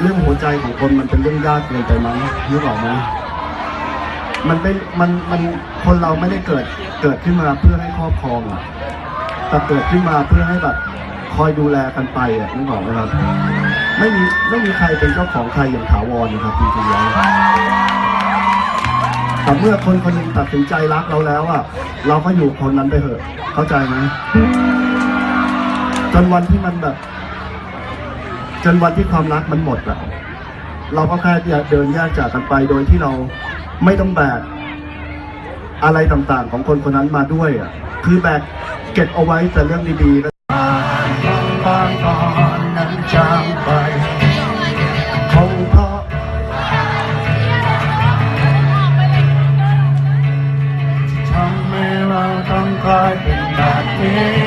เรื่องหัวใจของคนมันเป็นเรื่องยากเกินไปมั้งนึกออกไหมมันเป็นมันมันคนเราไม่ได้เกิดเกิดขึ้นมาเพื่อให้ครอบครองอะแต่เกิดขึ้นมาเพื่อให้แบบคอยดูแลกันไปอะนึกออกไหมครับ ไม่มีไม่มีใครเป็นเจ้าของใครอย่างถาวรนะครับจริงๆแล้วแต่เมื่อคนคนหนึ่งตัดสินใจรักเราแล้วอะเราก็อยู่คนนั้นไปเถอะ เข้าใจไหมจนวันที่มันแบบ จนวันที่ความรักมันหมดอะเราก็แค่จะเดินแยกจากกันไปโดยที่เราไม่ต้องแบกอะไรต่างๆ ของคนคนนั้นมาด้วยอะคือแบกเก็บเอาไว้แต่เรื่องดีๆก็บางตอนนั้นจางไปคงเพราะทำให้เราต้องกลายเป็นแบบนี้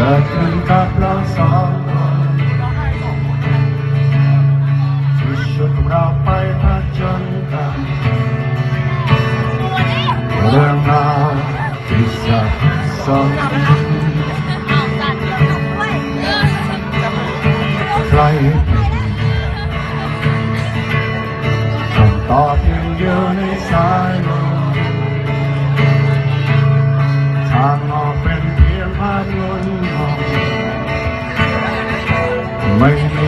กิดขึ้นกับเราสองคนที่ชุดเราไปผจญกันเรื่องราวที่สับสนใครคำตอบยังอยู่ในสาย ไ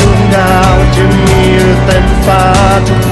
ดวงดาวจะมีเต็มฟ้าทุก